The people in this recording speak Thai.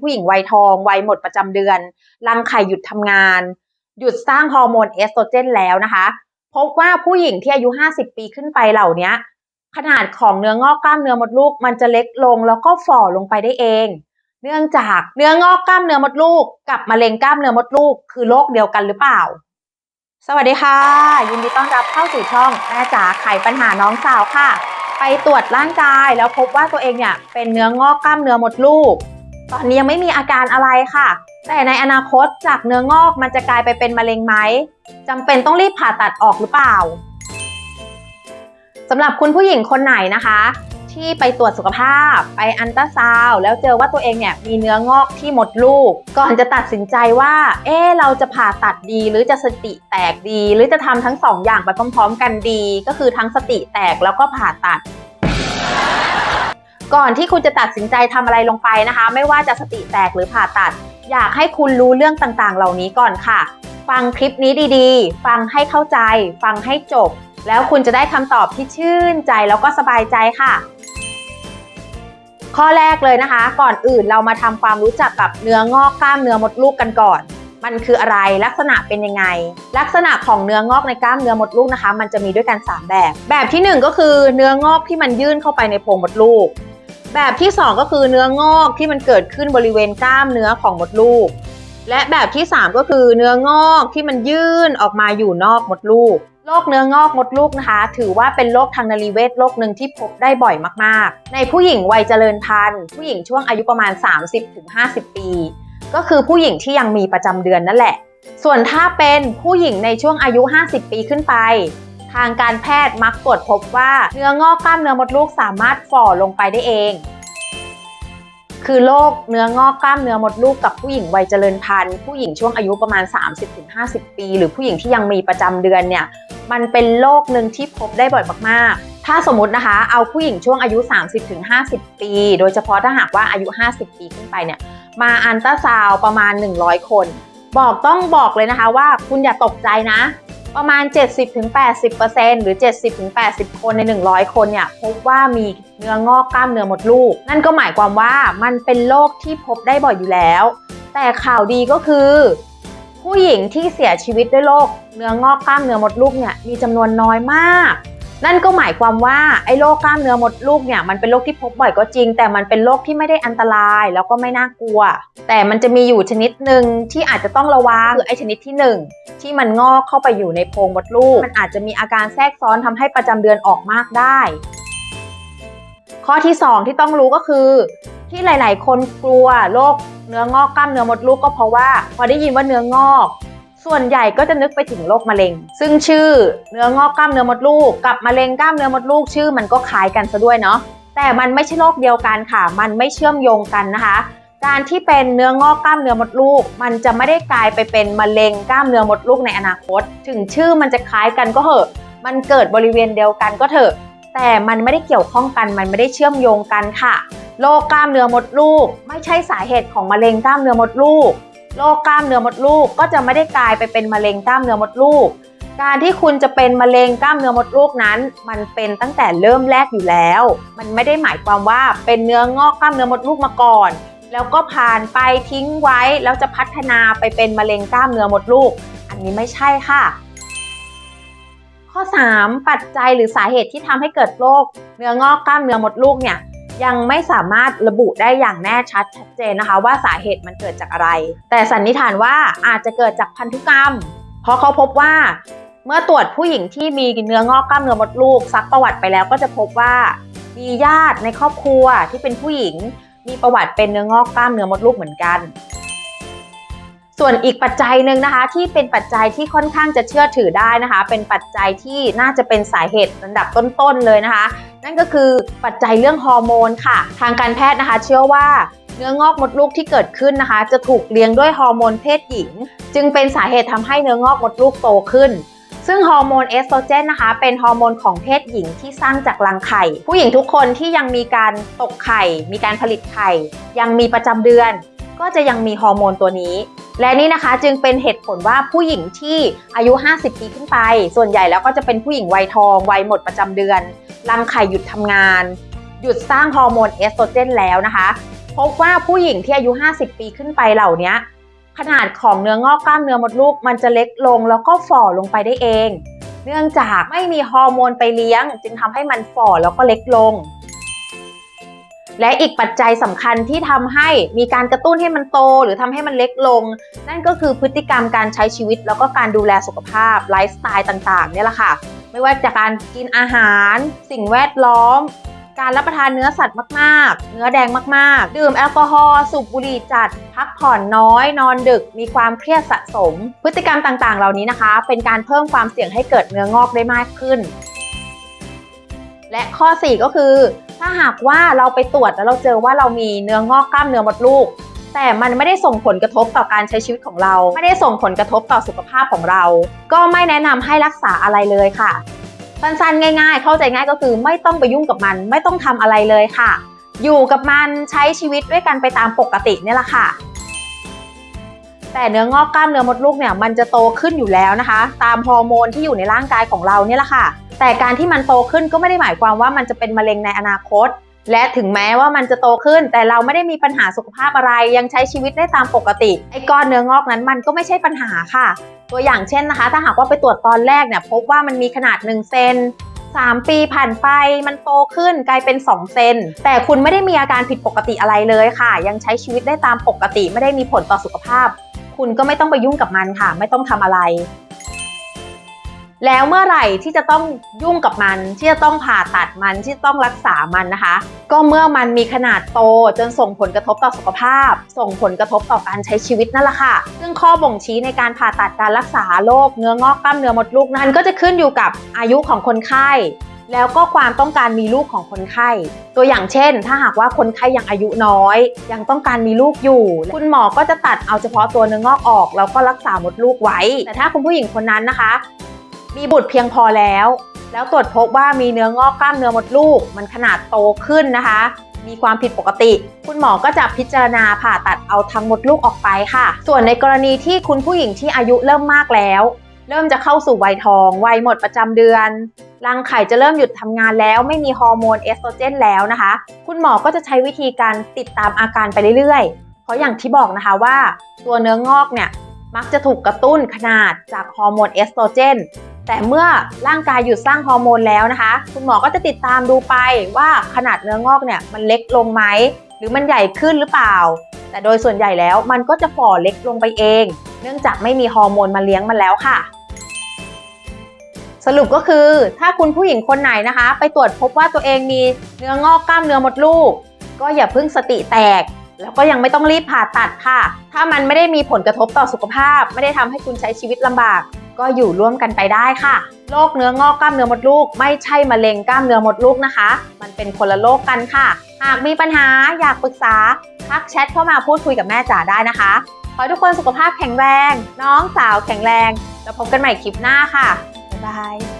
ผู้หญิงวัยทอง วัยหมดประจำเดือน รังไข่หยุดทำงาน หยุดสร้างฮอร์โมนเอสโตรเจนแล้วนะคะ พบว่าผู้หญิงที่อายุ 50 ปีขึ้นไปเหล่านี้ขนาดของเนื้องอกกล้ามเนื้อมดลูก มันจะเล็กลงแล้วก็ฝ่อลงไปได้เอง เนื่องจากเนื้องอกกล้ามเนื้อมดลูก กับมะเร็งกล้ามเนื้อมดลูก คือโรคเดียวกันหรือเปล่า สวัสดีค่ะ ยินดีต้อนรับเข้าสู่ช่องแม่จ๋าไขปัญหาน้องสาวค่ะ ไปตรวจร่างกายแล้วพบว่าตัวเองเนี่ยเป็นเนื้องอกกล้ามเนื้อมดลูก ตอนนี้ยังไม่มีอาการอะไรค่ะ แต่ในอนาคตจากเนื้องอกมันจะกลายไปเป็นมะเร็งไหมจำเป็นต้องรีบผ่าตัดออกหรือเปล่าสำหรับคุณผู้หญิงคนไหนนะคะ ที่ไปตรวจสุขภาพ ไปอันตราซาวแล้วเจอว่าตัวเองเนี่ยมีเนื้องอกที่หมดลูก ก่อนจะตัดสินใจว่า เอ๊เราจะผ่าตัดดีหรือจะสติแตกดี หรือจะทำทั้งสองอย่างไปพร้อม ๆ กันดี ก็คือทั้งสติแตกแล้วก็ผ่าตัด ก่อนที่คุณจะตัดสินใจทำอะไรลงไปนะคะ ไม่ว่าจะสติแตกหรือผ่าตัด อยากให้คุณรู้เรื่องต่างๆ เหล่านี้ก่อนค่ะ ฟังคลิปนี้ดีๆ ฟังให้เข้าใจ ฟังให้จบ แล้วคุณจะได้คำตอบที่ชื่นใจแล้วก็สบายใจค่ะ ข้อแรกเลยนะคะ ก่อนอื่นเรามาทำความรู้จักกับเนื้องอกกล้ามเนื้อมดลูกกันก่อนมันคืออะไรลักษณะเป็นยังไง ลักษณะของเนื้องอกในกล้ามเนื้อมดลูกนะคะ มันจะมีด้วยกัน 3 แบบ แบบที่ 1 ก็คือเนื้องอกที่มันยื่นเข้าไปในโพรงมดลูก แบบที่ 2 ก็คือเนื้องอกที่มันเกิดขึ้นบริเวณกล้ามเนื้อของมดลูก และแบบที่ 3 ก็คือเนื้องอกที่มันยื่นออกมาอยู่นอกมดลูกโรคเนื้องอกมดลูกนะคะ ถือว่าเป็นโรคทางนรีเวชโรคหนึ่งที่พบได้บ่อยมากๆ ในผู้หญิงวัยเจริญพันธุ์ผู้หญิงช่วงอายุประมาณ 30-50 ปี ก็คือผู้หญิงที่ยังมีประจำเดือนนั่นแหละ ส่วนถ้าเป็นผู้หญิงในช่วงอายุ 50 ปีขึ้นไป ทางการแพทย์มักตรวจพบว่าเนื้องอกกล้ามเนื้อมดลูกสามารถฝ่อลงไปได้เอง คือโรคเนื้องอกกล้ามเนื้อมดลูกกับผู้หญิงวัยเจริญพันธุ์ผู้หญิงช่วงอายุประมาณ 30-50 ปี หรือผู้หญิงที่ยังมีประจำเดือนเนี่ยมันเป็นโรคหนึ่งที่พบได้บ่อยมากๆ ถ้าสมมตินะคะ เอาผู้หญิงช่วงอายุ 30-50 ปี โดยเฉพาะถ้าหากว่าอายุ 50 ปีขึ้นไปเนี่ย มาอันตราซาวประมาณ 100 คน บอกต้องบอกเลยนะคะว่าคุณอย่าตกใจนะ ประมาณ 70-80%หรือ 70-80 คนใน 100 คนเนี่ยพบว่ามีเนื้องอกกล้ามเนื้อมดลูก นั่นก็หมายความว่ามันเป็นโรคที่พบได้บ่อยอยู่แล้ว แต่ข่าวดีก็คือ ผู้หญิงที่เสียชีวิตด้วยโรคเนื้องอกกล้ามเนื้อมดลูกเนี่ยมีจำนวนน้อยมาก นั่นก็หมายความว่าไอ้โรคกล้ามเนื้อมดลูกเนี่ยมันเป็นโรคที่พบบ่อยก็จริง แต่มันเป็นโรคที่ไม่ได้อันตราย แล้วก็ไม่น่ากลัว แต่มันจะมีอยู่ชนิดหนึ่งที่อาจจะต้องระวังคือไอ้ชนิดที่หนึ่งที่มันงอกเข้าไปอยู่ในโพรงมดลูก มันอาจจะมีอาการแทรกซ้อนทำให้ประจำเดือนออกมากได้ ข้อที่ 2 ที่ต้องรู้ก็คือ ที่หลาย ๆ คนกลัวโรคเนื้องอกกล้ามเนื้อมดลูกก็เพราะว่า พอได้ยินว่าเนื้องอก ส่วนใหญ่ก็จะนึกไปถึงโรคมะเร็ง ซึ่งชื่อเนื้องอกกล้ามเนื้อมดลูก กับมะเร็งกล้ามเนื้อมดลูกชื่อมันก็คล้ายกันซะด้วยเนาะแต่มันไม่ใช่โรคเดียวกันค่ะ มันไม่เชื่อมโยงกันนะคะ การที่เป็นเนื้องอกกล้ามเนื้อมดลูก มันจะไม่ได้กลายไปเป็นมะเร็งกล้ามเนื้อมดลูกในอนาคต ถึงชื่อมันจะคล้ายกันก็เถอะ มันเกิดบริเวณเดียวกันก็เถอะ แต่มันไม่ได้เกี่ยวข้องกัน มันไม่ได้เชื่อมโยงกันค่ะโรคกล้ามเนื้อมดลูก ไม่ใช่สาเหตุของมะเร็งกล้ามเนื้อมดลูก โรคกล้ามเนื้อมดลูกก็จะไม่ได้กลายไปเป็นมะเร็งกล้ามเนื้อมดลูก การที่คุณจะเป็นมะเร็งกล้ามเนื้อมดลูกนั้น มันเป็นตั้งแต่เริ่มแรกอยู่แล้ว มันไม่ได้หมายความว่าเป็นเนื้องอกกล้ามเนื้อมดลูกมาก่อน แล้วก็ผ่านไปทิ้งไว้แล้วจะพัฒนาไปเป็นมะเร็งกล้ามเนื้อมดลูก อันนี้ไม่ใช่ค่ะข้อ 3 ปัจจัยหรือสาเหตุที่ทำให้เกิดโรคเนื้องอกกล้ามเนื้อมดลูกเนี่ย ยังไม่สามารถระบุได้อย่างแน่ชัดชัดเจนนะคะ ว่าสาเหตุมันเกิดจากอะไร แต่สันนิษฐานว่าอาจจะเกิดจากพันธุกรรม เพราะเขาพบว่า เมื่อตรวจผู้หญิงที่มีเนื้องอกกล้ามเนื้อมดลูกซักประวัติไปแล้วก็จะพบว่ามีญาติในครอบครัวที่เป็นผู้หญิง มีประวัติเป็นเนื้องอกกล้ามเนื้อมดลูกเหมือนกัน ส่วนอีกปัจจัยหนึ่งนะคะ ที่เป็นปัจจัยที่ค่อนข้างจะเชื่อถือได้นะคะ เป็นปัจจัยที่น่าจะเป็นสาเหตุระดับต้นๆเลยนะคะ นั่นก็คือปัจจัยเรื่องฮอร์โมนค่ะ ทางการแพทย์นะคะ เชื่อว่าเนื้องอกมดลูกที่เกิดขึ้นนะคะ จะถูกเลี้ยงด้วยฮอร์โมนเพศหญิง จึงเป็นสาเหตุทำให้เนื้องอกมดลูกโตขึ้น ซึ่งฮอร์โมนเอสโตรเจนนะคะ เป็นฮอร์โมนของเพศหญิงที่สร้างจากรังไข่ ผู้หญิงทุกคนที่ยังมีการตกไข่ มีการผลิตไข่ ยังมีประจำเดือน ก็จะยังมีฮอร์โมนตัวนี้ และนี่นะคะจึงเป็นเหตุผลว่าผู้หญิงที่อายุ 50 ปีขึ้นไป ส่วนใหญ่แล้วก็จะเป็นผู้หญิงวัยทองวัยหมดประจำเดือน รังไข่หยุดทำงาน หยุดสร้างฮอร์โมนเอสโตรเจนแล้วนะคะ พบว่าผู้หญิงที่อายุ 50 ปีขึ้นไปเหล่านี้ขนาดของเนื้องอกกล้ามเนื้อมดลูกมันจะเล็กลงแล้วก็ฝ่อลงไปได้เอง เนื่องจากไม่มีฮอร์โมนไปเลี้ยง จึงทำให้มันฝ่อแล้วก็เล็กลง และอีกปัจจัยสำคัญที่ทำให้มีการกระตุ้นให้มันโต หรือทำให้มันเล็กลง นั่นก็คือพฤติกรรมการใช้ชีวิต แล้วก็การดูแลสุขภาพไลฟ์สไตล์ต่างๆเนี่ยแหละค่ะ ไม่ว่าจะการกินอาหาร สิ่งแวดล้อม การรับประทานเนื้อสัตว์มากๆ เนื้อแดงมากๆ ดื่มแอลกอฮอล์สูบบุหรี่จัด พักผ่อนน้อย นอนดึก มีความเครียดสะสม พฤติกรรมต่างๆ เหล่านี้นะคะ เป็นการเพิ่มความเสี่ยงให้เกิดเนื้องอกได้มากขึ้น และข้อ 4 ก็คือ ถ้าหากว่าเราไปตรวจแล้วเราเจอว่าเรามีเนื้องอกกล้ามเนื้อมดลูก แต่มันไม่ได้ส่งผลกระทบต่อการใช้ชีวิตของเรา ไม่ได้ส่งผลกระทบต่อสุขภาพของเรา ก็ไม่แนะนำให้รักษาอะไรเลยค่ะสั้นๆง่าย ๆ เข้าใจง่ายก็คือไม่ต้องไปยุ่งกับมัน ไม่ต้องทำอะไรเลยค่ะ อยู่กับมันใช้ชีวิตด้วยกันไปตามปกตินี่แหละค่ะ แต่เนื้องอกกล้ามเนื้อมดลูกเนี่ยมันจะโตขึ้นอยู่แล้วนะคะ ตามฮอร์โมนที่อยู่ในร่างกายของเราเนี่ยแหละค่ะ แต่การที่มันโตขึ้นก็ไม่ได้หมายความว่ามันจะเป็นมะเร็งในอนาคต และถึงแม้ว่ามันจะโตขึ้น แต่เราไม่ได้มีปัญหาสุขภาพอะไรยังใช้ชีวิตได้ตามปกติไอ้ก้อนเนื้องอกนั้นมันก็ไม่ใช่ปัญหาค่ะ ตัวอย่างเช่นนะคะ ถ้าหากว่าไปตรวจตอนแรกเนี่ยพบว่ามันมีขนาด1เซน3 ปีผ่านไปมันโตขึ้นกลายเป็น 2 เซน แต่คุณไม่ได้มีอาการผิดปกติอะไรเลยค่ะ ยังใช้ชีวิตได้ตามปกติไม่ได้มีผลต่อสุขภาพ คุณก็ไม่ต้องไปยุ่งกับมันค่ะ ไม่ต้องทำอะไร แล้วเมื่อไหร่ที่จะต้องยุ่งกับมัน ที่จะต้องผ่าตัดมันที่ต้องรักษามันนะคะ ก็เมื่อมันมีขนาดโตจนส่งผลกระทบต่อสุขภาพ ส่งผลกระทบต่อการใช้ชีวิตนั่นแหละค่ะ ซึ่งข้อบ่งชี้ในการผ่าตัดการรักษาโรคเนื้องอกกล้ามเนื้อมดลูกนั้น ก็จะขึ้นอยู่กับอายุของคนไข้ แล้วก็ความต้องการมีลูกของคนไข้ ตัวอย่างเช่น ถ้าหากว่าคนไข้ยังอายุน้อย ยังต้องการมีลูกอยู่ คุณหมอก็จะตัดเอาเฉพาะตัวเนื้องอกออกแล้วก็รักษามดลูกไว้ แต่ถ้าคุณผู้หญิงคนนั้นนะคะ มีบุตรเพียงพอแล้ว แล้วตรวจพบว่ามีเนื้องอกกล้ามเนื้อมดลูก มันขนาดโตขึ้นนะคะ มีความผิดปกติ คุณหมอก็จะพิจารณาผ่าตัดเอาทั้งมดลูกออกไปค่ะ ส่วนในกรณีที่คุณผู้หญิงที่อายุเริ่มมากแล้ว เริ่มจะเข้าสู่วัยทอง วัยหมดประจำเดือนรังไข่จะเริ่มหยุดทำงานแล้วไม่มีฮอร์โมนเอสโตรเจนแล้วนะคะ คุณหมอก็จะใช้วิธีการติดตามอาการไปเรื่อยๆ เพราะอย่างที่บอกนะคะว่า ตัวเนื้องอกเนี่ยมักจะถูกกระตุ้นขนาดจากฮอร์โมนเอสโตรเจน แต่เมื่อร่างกายหยุดสร้างฮอร์โมนแล้วนะคะ คุณหมอก็จะติดตามดูไปว่าขนาดเนื้องอกเนี่ยมันเล็กลงไหมหรือมันใหญ่ขึ้นหรือเปล่า แต่โดยส่วนใหญ่แล้วมันก็จะฝ่อเล็กลงไปเอง เนื่องจากไม่มีฮอร์โมนมาเลี้ยงมันแล้วค่ะ สรุปก็คือ ถ้าคุณผู้หญิงคนไหนนะคะ ไปตรวจพบว่าตัวเองมีเนื้องอกกล้ามเนื้อมดลูก ก็อย่าเพิ่งสติแตก แล้วก็ยังไม่ต้องรีบผ่าตัดค่ะ ถ้ามันไม่ได้มีผลกระทบต่อสุขภาพ ไม่ได้ทำให้คุณใช้ชีวิตลำบาก ก็อยู่ร่วมกันไปได้ค่ะโรคเนื้องอกกล้ามเนื้อมดลูก ไม่ใช่มะเร็งกล้ามเนื้อมดลูกนะคะ มันเป็นคนละโรคกันค่ะ หากมีปัญหาอยากปรึกษาทักแชทเข้ามาพูดคุยกับแม่จ๋าได้นะคะ ขอให้ทุกคนสุขภาพแข็งแรง น้องสาวแข็งแรง แล้วพบกันใหม่คลิปหน้าค่ะบ๊ายบาย